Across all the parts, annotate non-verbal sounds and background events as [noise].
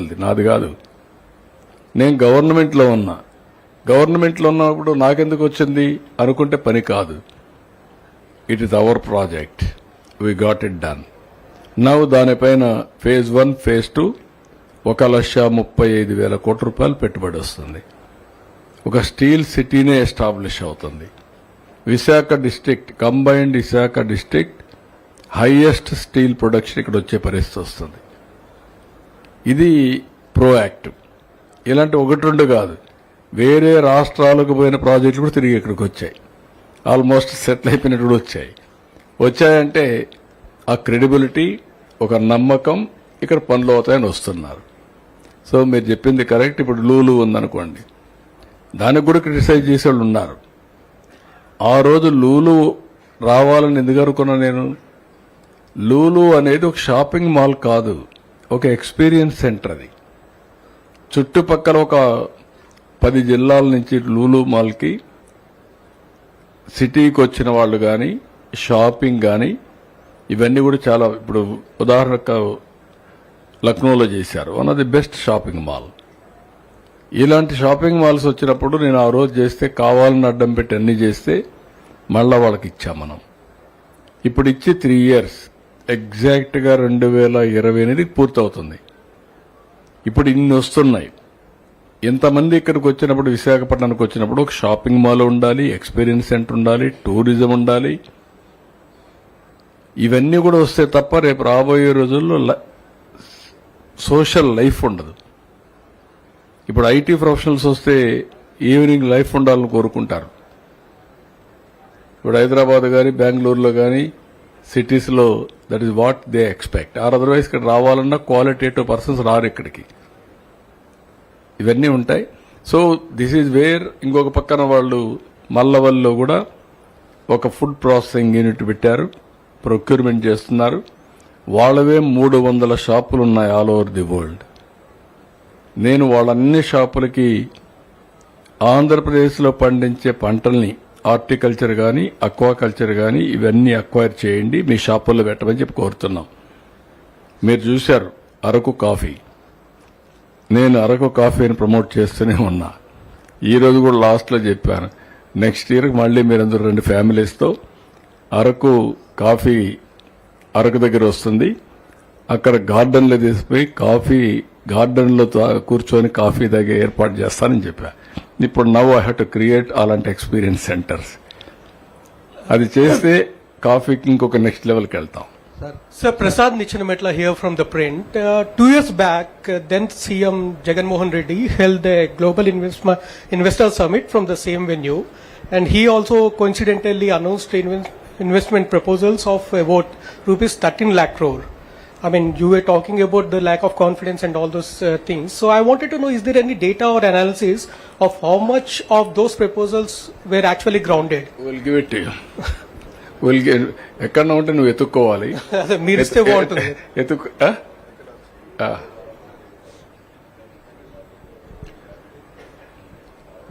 నాది కాదు. నేను గవర్నమెంట్లో ఉన్నా. గవర్నమెంట్లో ఉన్నప్పుడు నాకెందుకు వచ్చింది? అనుకుంటే పని కాదు. It is our project we got it done నవ్వు దానిపైన ఫేజ్ వన్ ఫేజ్ టూ ఒక లక్ష ముప్పై ఐదు వేల కోట్ల రూపాయలు పెట్టుబడి వస్తుంది. ఒక స్టీల్ సిటీనే ఎస్టాబ్లిష్ అవుతుంది. Visakha district combined Visakha district highest steel production ఇక్కడ వచ్చే పరిస్థితి వస్తుంది. ఇది ప్రోయాక్టివ్. ఇలాంటి ఒకటి రెండు కాదు. వేరే రాష్ట్రాలకు పోయిన ప్రాజెక్టులు కూడా తిరిగి ఇక్కడికి వచ్చాయి. ఆల్మోస్ట్ సెటిల్ అయిపోయినట్టు కూడా వచ్చాయి. వచ్చాయంటే ఆ క్రెడిబిలిటీ ఒక నమ్మకం ఇక్కడ పనులు అవుతాయని వస్తున్నారు. సో మీరు చెప్పింది కరెక్ట్. ఇప్పుడు లూలు ఉందనుకోండి. దానికి కూడా క్రిటిసైజ్ చేసే వాళ్ళు ఉన్నారు. ఆ రోజు లూలు రావాలని ఎందుకు అనుకున్నా నేను? లూలు అనేది ఒక షాపింగ్ మాల్ కాదు. ఒక ఎక్స్పీరియన్స్ సెంటర్ అది. చుట్టుపక్కల ఒక పది జిల్లాల నుంచి లూలు మాల్కి సిటీకి వచ్చిన వాళ్ళు కానీ షాపింగ్ కానీ ఇవన్నీ కూడా చాలా ఇప్పుడు ఉదాహరణకు లక్నోలో చేశారు. One of the best shopping mall ఇలాంటి షాపింగ్ మాల్స్ వచ్చినప్పుడు నేను ఆ రోజు చేస్తే కావాలని అడ్డం పెట్టి అన్నీ చేస్తే మళ్ళా వాళ్ళకి ఇచ్చాం మనం. ఇప్పుడు ఇచ్చి త్రీ ఇయర్స్ ఎగ్జాక్ట్గా రెండు వేల ఇరవై అనేది పూర్తవుతుంది. ఇప్పుడు ఇన్ని వస్తున్నాయి. ఎంతమంది ఇక్కడికి వచ్చినప్పుడు విశాఖపట్నానికి వచ్చినప్పుడు ఒక షాపింగ్ మాల్ ఉండాలి ఎక్స్పీరియన్స్ సెంటర్ ఉండాలి టూరిజం ఉండాలి. ఇవన్నీ కూడా వస్తే తప్ప రేపు రాబోయే రోజుల్లో సోషల్ లైఫ్ ఉండదు. ఇప్పుడు ఐటీ ప్రొఫెషనల్స్ వస్తే ఈవినింగ్ లైఫ్ ఉండాలని కోరుకుంటారు. ఇప్పుడు హైదరాబాద్ కానీ బెంగళూరులో కానీ సిటీస్లో that is what they expect or otherwise ఇక్కడ రావాలన్నా క్వాలిటేటివ్ పర్సన్స్ రారు ఇక్కడికి. ఇవన్నీ ఉంటాయి. సో దిస్ ఈజ్ వేర్ ఇంకొక పక్కన వాళ్ళు మల్లవల్లో కూడా ఒక ఫుడ్ ప్రాసెసింగ్ యూనిట్ పెట్టారు. ప్రొక్యూర్మెంట్ చేస్తున్నారు. వాళ్ళవే మూడు వందల షాపులు ఉన్నాయి ఆల్ ఓవర్ ది వరల్డ్ నేను వాళ్ళన్ని షాపులకి ఆంధ్రప్రదేశ్లో పండించే పంటల్ని హార్టికల్చర్ కానీ అక్వాకల్చర్ కానీ ఇవన్నీ అక్వైర్ చేయండి. మీ షాపుల్లో పెట్టమని చెప్పి కోరుతున్నాం. మీరు చూశారు అరకు కాఫీ. నేను అరకు కాఫీని ప్రమోట్ చేస్తూనే ఉన్నా. ఈరోజు కూడా లాస్ట్లో చెప్పాను. నెక్స్ట్ ఇయర్ మళ్ళీ మీరందరూ రెండు ఫ్యామిలీస్తో అరకు కాఫీ అరకు దగ్గర వస్తుంది. అక్కడ గార్డెన్లో తీసుకుపోయి కాఫీ గార్డెన్లో కూర్చొని కాఫీ తాగే ఏర్పాటు చేస్తానని చెప్పాను ఇప్పుడు now I have to create అలాంటి ఎక్స్పీరియన్స్ సెంటర్స్ అది చేస్తే కాఫీకి ఇంకొక నెక్స్ట్ లెవెల్కి వెళ్తాం. Sir Prasad Nichenametla here from the Print two years back then CM Jaganmohan Reddy held global investor summit from the same venue and he also coincidentally announced investment proposals of about rupees thirteen lakh crore about rupees 13 lakh crore. I mean, you were talking about the lack of confidence and all those uh, things. So I wanted to know, is there any data or analysis of how much of those proposals were actually grounded? Will give it will ఎక్కడ ఉంటే నువ్వు ఎత్తుక్కోవాలి అదే [laughs] మీరు ఇస్తే బాగుంటుంది ఎత్తుకు ఆ? ఆ.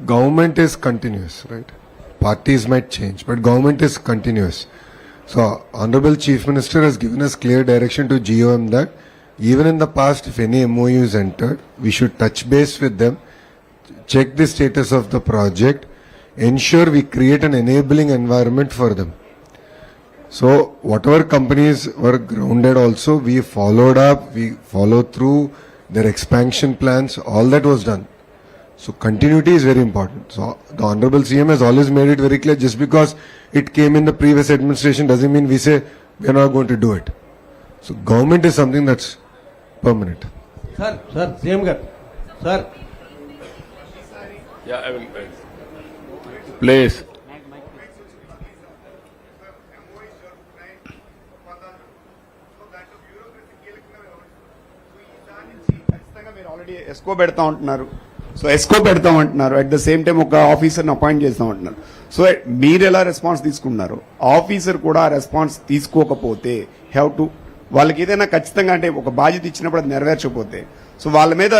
government is continuous, right? Parties might change, but government is continuous. so, Honorable Chief Minister has given us clear direction to GOM that even in the past, if any MOU is entered, we should touch base with them, check the status of the project, ensure we create an enabling environment for them. So, whatever companies were grounded also, we followed up, we followed through their expansion plans, all that was done. So continuity is very important. So the Honorable CM has always made it very clear just because it came in the previous administration doesn't mean we say we are not going to do it. So government is something that's permanent. Sir sir CM గారు sir place ఖచ్చితంగా మీరు already ఎస్కో పెడతా ఉంటున్నారు So ఎస్కో పెడతాం అంటున్నారు at the same time ఒక ఆఫీసర్ని appoint చేస్తాం అంటున్నారు సో మీరు ఎలా రెస్పాన్స్ తీసుకున్నారు ఆఫీసర్ కూడా రెస్పాన్స్ తీసుకోకపోతే హ్యావ్ టు వాళ్ళకి ఏదైనా ఖచ్చితంగా అంటే ఒక బాధ్యత ఇచ్చినప్పుడు అది నెరవేర్చకపోతే. సో వాళ్ళ మీద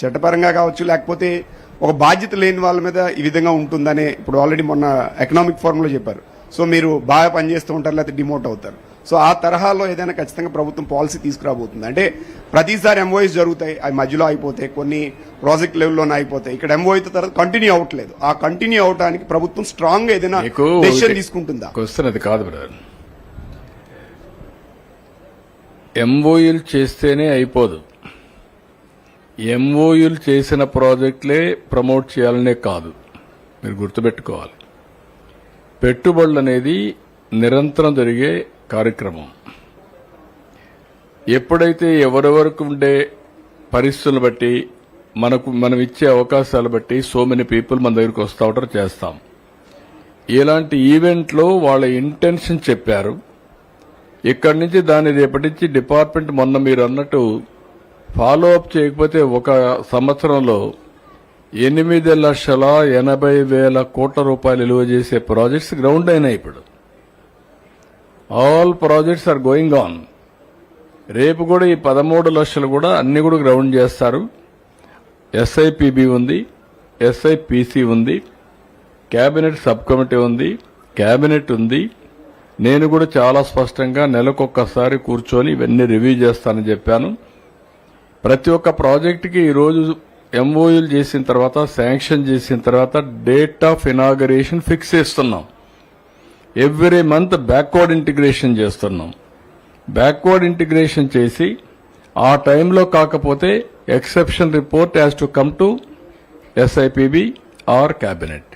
చట్టపరంగా కావచ్చు లేకపోతే ఒక బాధ్యత లేని వాళ్ళ మీద ఈ విధంగా ఉంటుందనే ఇప్పుడు ఆల్రెడీ మొన్న ఎకనామిక్ ఫోరంలో చెప్పారు. సో మీరు బాగా పనిచేస్తూ ఉంటారు లేకపోతే డిమోట్ అవుతారు. సో ఆ తరహాలో ఏదైనా ఖచ్చితంగా ప్రభుత్వం పాలసీ తీసుకురాబోతుంది. అంటే ప్రతిసారి ఎంఓఎస్ జరుగుతాయి అవి మధ్యలో అయిపోతాయి కొన్ని ప్రాజెక్ట్ లెవెల్లోనే అయిపోతాయి. ఇక్కడ ఎంఓ అయితే తర్వాత కంటిన్యూ అవ్వట్లేదు. ఆ కంటిన్యూ అవడానికి ప్రభుత్వం స్ట్రాంగ్ ఏదైనా డెసిషన్ తీసుకుంటుందా? క్వశ్చన్ అది కాదు బ్రదర్ ఎంఓయూలు చేస్తేనే అయిపోదు. ఎంఓయూలు చేసిన ప్రాజెక్టులే ప్రమోట్ చేయాలనే కాదు. మీరు గుర్తుపెట్టుకోవాలి. పెట్టుబడులు అనేది నిరంతరం జరిగే కార్యక్రమం. ఎప్పుడైతే ఎవరెవరికి ఉండే పరిస్థితులను బట్టి మనకు మనం ఇచ్చే అవకాశాలు బట్టి సో మెనీ పీపుల్ మన దగ్గరికి వస్తూ ఉంటారు చేస్తాం. ఇలాంటి ఈవెంట్లో వాళ్ళ ఇంటెన్షన్ చెప్పారు. ఇక్కడి నుంచి దాన్ని రేపటించి డిపార్ట్మెంట్ మొన్న మీరు అన్నట్టు ఫాలో అప్ చేయకపోతే ఒక సంవత్సరంలో ఎనిమిది లక్షల ఎనభై వేల కోట్ల రూపాయలు విలువ చేసే ప్రాజెక్ట్స్ గ్రౌండ్ అయినాయి ఇప్పుడు. All projects are going on రేపు కూడా ఈ పదమూడు లక్షలు కూడా అన్ని కూడా గ్రౌండ్ చేస్తారు. ఎస్ఐపిబి ఉంది ఎస్ఐపిసి ఉంది కేబినెట్ సబ్ కమిటీ ఉంది కేబినెట్ ఉంది నేను కూడా చాలా స్పష్టంగా నెలకొక్కసారి కూర్చొని ఇవన్నీ రివ్యూ చేస్తానని చెప్పాను. ప్రతి ఒక్క ప్రాజెక్టుకి ఈరోజు ఎంఓయూలు చేసిన తర్వాత శాంక్షన్ చేసిన తర్వాత డేట్ ఆఫ్ ఇనాగరేషన్ ఫిక్స్ చేస్తున్నాం. ఎవ్రీ మంత్ బ్యాక్వర్డ్ ఇంటిగ్రేషన్ చేస్తున్నాం. బ్యాక్వర్డ్ ఇంటిగ్రేషన్ చేసి ఆ టైంలో కాకపోతే exception report has to come to SIPB or cabinet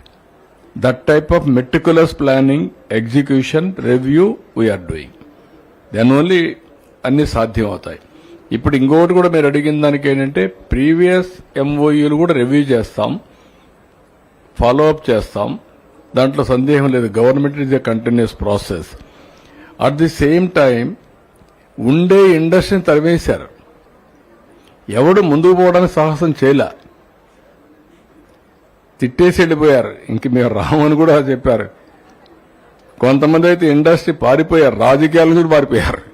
that type of meticulous planning execution review we are doing then only అన్ని సాధ్యం అవుతాయి ఇప్పుడు ఇంకొకటి కూడా మీరు అడిగిన దానికి ఏంటంటే ప్రీవియస్ ఎంఓయూలు కూడా రివ్యూ చేస్తాం ఫాలో అప్ చేస్తాం. దాంట్లో సందేహం లేదు. Government is a continuous process at the same time ఉండే ఇండస్ట్రీని తరివేశారు ఎవడు ముందుకు పోవడానికి సాహసం చేయలే. తిట్టేసి వెళ్ళిపోయారు. ఇంక మేము రామని కూడా చెప్పారు. కొంతమంది అయితే ఇండస్ట్రీ పారిపోయారు. రాజకీయాల నుంచి పారిపోయారు.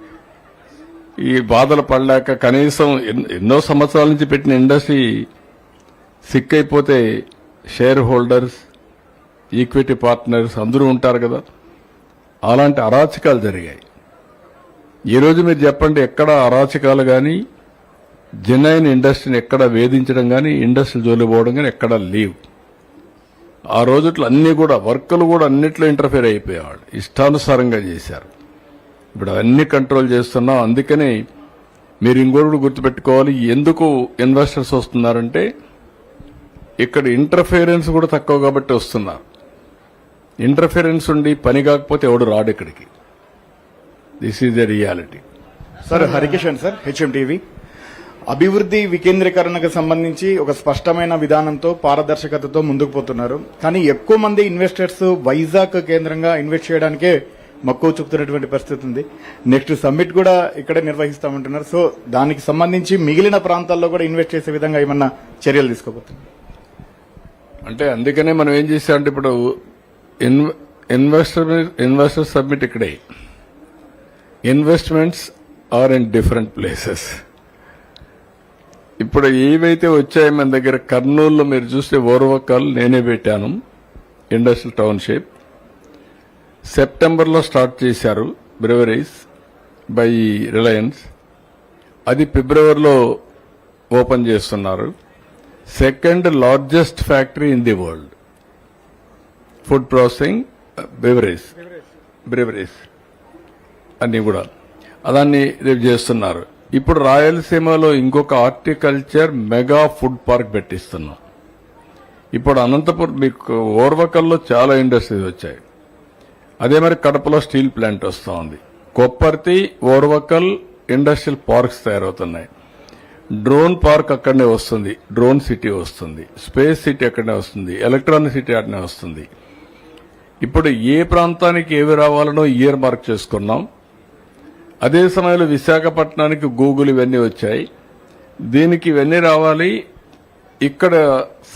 ఈ బాధలు పడలేక కనీసం ఎన్నో సంవత్సరాల నుంచి పెట్టిన ఇండస్ట్రీ సిక్ అయిపోతే షేర్ హోల్డర్స్ ఈక్విటీ పార్ట్నర్స్ అందరూ ఉంటారు కదా. అలాంటి అరాచకాలు జరిగాయి. ఈరోజు మీరు చెప్పండి ఎక్కడ అరాచకాలు కానీ జనైన్ ఇండస్ట్రీని ఎక్కడ వేధించడం కానీ ఇండస్ట్రీ జోలి పోవడం కానీ ఎక్కడ లేవు. ఆ రోజుట్లో అన్ని కూడా వర్కులు కూడా అన్నిట్లో ఇంటర్ఫేర్ అయిపోయేవాళ్ళు. ఇష్టానుసారంగా చేశారు. ఇప్పుడు అన్ని కంట్రోల్ చేస్తున్నాం. అందుకని మీరు ఇంకోటి గుర్తుపెట్టుకోవాలి. ఎందుకు ఇన్వెస్టర్స్ వస్తున్నారంటే ఇక్కడ ఇంటర్ఫిరెన్స్ కూడా తక్కువ కాబట్టి వస్తున్నారు. ఇంటర్ఫిరెన్స్ ఉండి పని కాకపోతే ఎవడు రాడు ఇక్కడికి. This is the reality sir Harikishan sir HM TV అభివృద్ధి వికేంద్రీకరణకు సంబంధించి ఒక స్పష్టమైన విధానంతో పారదర్శకతతో ముందుకు పోతున్నారు. కానీ ఎక్కువ మంది ఇన్వెస్టర్స్ వైజాగ్ కేంద్రంగా ఇన్వెస్ట్ చేయడానికే మక్కువ చూపుతున్నటువంటి పరిస్థితి ఉంది. నెక్స్ట్ సమ్మిట్ కూడా ఇక్కడే నిర్వహిస్తామంటున్నారు. సో దానికి సంబంధించి మిగిలిన ప్రాంతాల్లో కూడా ఇన్వెస్ట్ చేసే విధంగా ఏమన్నా చర్యలు తీసుకోబోతున్నారు? అంటే అందుకనే మనం ఏం చేసామంటే ఇప్పుడు ఇన్వెస్టర్ ఇన్వెస్టర్ సబ్మిట్ ఇక్కడే. Investments are in different places. ఇప్పుడు ఏవైతే వచ్చాయో మన దగ్గర కర్నూలులో మీరు చూస్తే ఓర్వకల్ నేనే పెట్టాను ఇండస్ట్రియల్ టౌన్షిప్. సెప్టెంబర్లో స్టార్ట్ చేశారు బ్రెవరీస్ బై రిలయన్స్. అది ఫిబ్రవరిలో ఓపెన్ చేస్తున్నారు. Second largest factory in the world. Food processing beverage. Breweries అన్నీ కూడా. దాన్ని రేపు చేస్తున్నారు. ఇప్పుడు రాయలసీమలో ఇంకొక హార్టికల్చర్ మెగా ఫుడ్ పార్క్ పెట్టిస్తున్నాం. ఇప్పుడు అనంతపురం మీకు ఓర్వకల్లో చాలా ఇండస్ట్రీస్ వచ్చాయి. అదే మరి కడపలో స్టీల్ ప్లాంట్ వస్తూ ఉంది. కొప్పర్తి ఓర్వకల్ ఇండస్ట్రియల్ పార్క్స్ తయారవుతున్నాయి. డ్రోన్ పార్క్ అక్కడనే వస్తుంది. డ్రోన్ సిటీ వస్తుంది. స్పేస్ సిటీ అక్కడనే వస్తుంది. ఎలక్ట్రానిక్ సిటీ అక్కడనే వస్తుంది. ఇప్పుడు ఏ ప్రాంతానికి ఏవి రావాలనో ఇయర్ మార్క్ చేసుకున్నాం. అదే సమయంలో విశాఖపట్నానికి గూగుల్ ఇవన్నీ వచ్చాయి. దీనికి ఇవన్నీ రావాలి. ఇక్కడ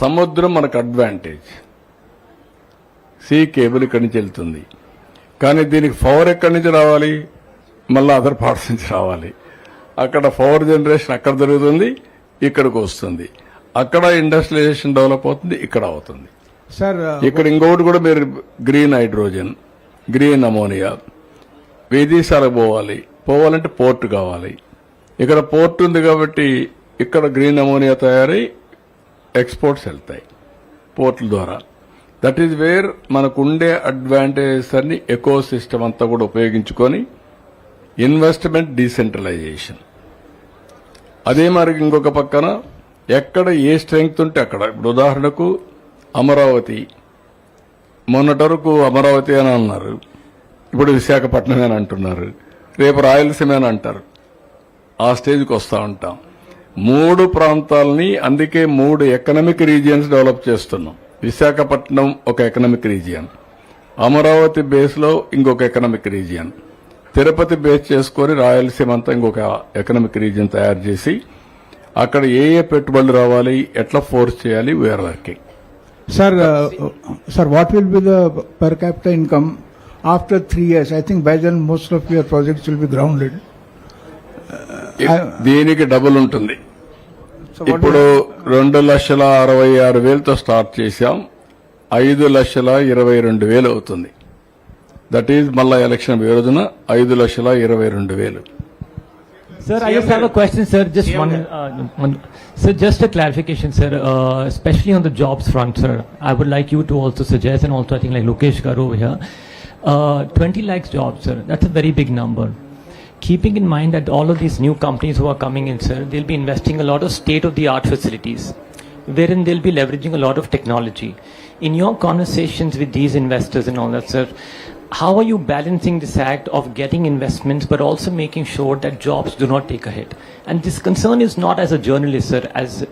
సముద్రం మనకు అడ్వాంటేజ్ సీ కేబుల్ ఇక్కడి నుంచి వెళ్తుంది. కానీ దీనికి పవర్ ఎక్కడి నుంచి రావాలి? మళ్ళీ అదర్ పార్ట్స్ నుంచి రావాలి. అక్కడ పవర్ జనరేషన్ అక్కడ జరుగుతుంది ఇక్కడికి వస్తుంది. అక్కడ ఇండస్ట్రియలైజేషన్ డెవలప్ అవుతుంది ఇక్కడ అవుతుంది. Sir, uh, ఇక్కడ ఇంకొకటి కూడా మీరు గ్రీన్ హైడ్రోజన్ గ్రీన్ అమోనియా విదేశాలకు పోవాలి. పోవాలంటే పోర్ట్ కావాలి. ఇక్కడ పోర్ట్ ఉంది కాబట్టి ఇక్కడ గ్రీన్ అమోనియా తయారై ఎక్స్పోర్ట్స్ వెళ్తాయి పోర్ట్ల ద్వారా. దట్ ఈజ్ వేర్ మనకుండే అడ్వాంటేజెస్ అన్ని ఎకో సిస్టమ్ అంతా కూడా ఉపయోగించుకొని ఇన్వెస్ట్మెంట్ డీసెంట్రలైజేషన్. అదే మరి ఇంకొక పక్కన ఎక్కడ ఏ స్ట్రెంగ్త్ ఉంటే అక్కడ. ఇప్పుడు ఉదాహరణకు అమరావతి. మొన్నటి వరకు అమరావతి అని అన్నారు. ఇప్పుడు విశాఖపట్నం అని అంటున్నారు. రేపు రాయలసీమ అని అంటారు. ఆ స్టేజ్కి వస్తూ ఉంటాం. మూడు ప్రాంతాలని అందుకే మూడు ఎకనమిక్ రీజియన్స్ డెవలప్ చేస్తున్నాం. విశాఖపట్నం ఒక ఎకనమిక్ రీజియన్. అమరావతి బేస్లో ఇంకొక ఎకనమిక్ రీజియన్. తిరుపతి బేస్ చేసుకొని రాయలసీమ అంతా ఇంకొక ఎకనమిక్ రీజియన్ తయారు చేసి అక్కడ ఏ ఏ పెట్టుబడులు రావాలి ఎట్లా ఫోర్స్ చేయాలి we are working Sir, uh, sir, what will be the per capita income after three years? I think by then most of your projects will be grounded. దీనికి డబుల్ ఉంటుంది So what ఇప్పుడు రెండు లక్షల అరవై ఆరు వేలతో start చేశాం ఐదు లక్షల ఇరవై రెండు వేలు అవుతుంది దట్ ఈజ్ మళ్ళా ఎలక్షన్ రోజున ఐదు లక్షల ఇరవై రెండు వేలు Sir, I just have a question, sir. Just one, uh, one. Sir, just a clarification, sir. Uh, especially on the jobs front, sir. I would like you to also suggest, and also I think like Lokesh Garu over here, uh, 20 lakhs jobs, sir. That's a very big number. Keeping in mind that all of these new companies who are coming in, sir, they'll be investing a lot of state-of-the-art facilities, wherein they'll be leveraging a lot of technology. In your conversations with these investors and all that, sir, how are you balancing this act of getting investments but also making sure that jobs do not take a hit? And this concern is not as a journalist, sir, as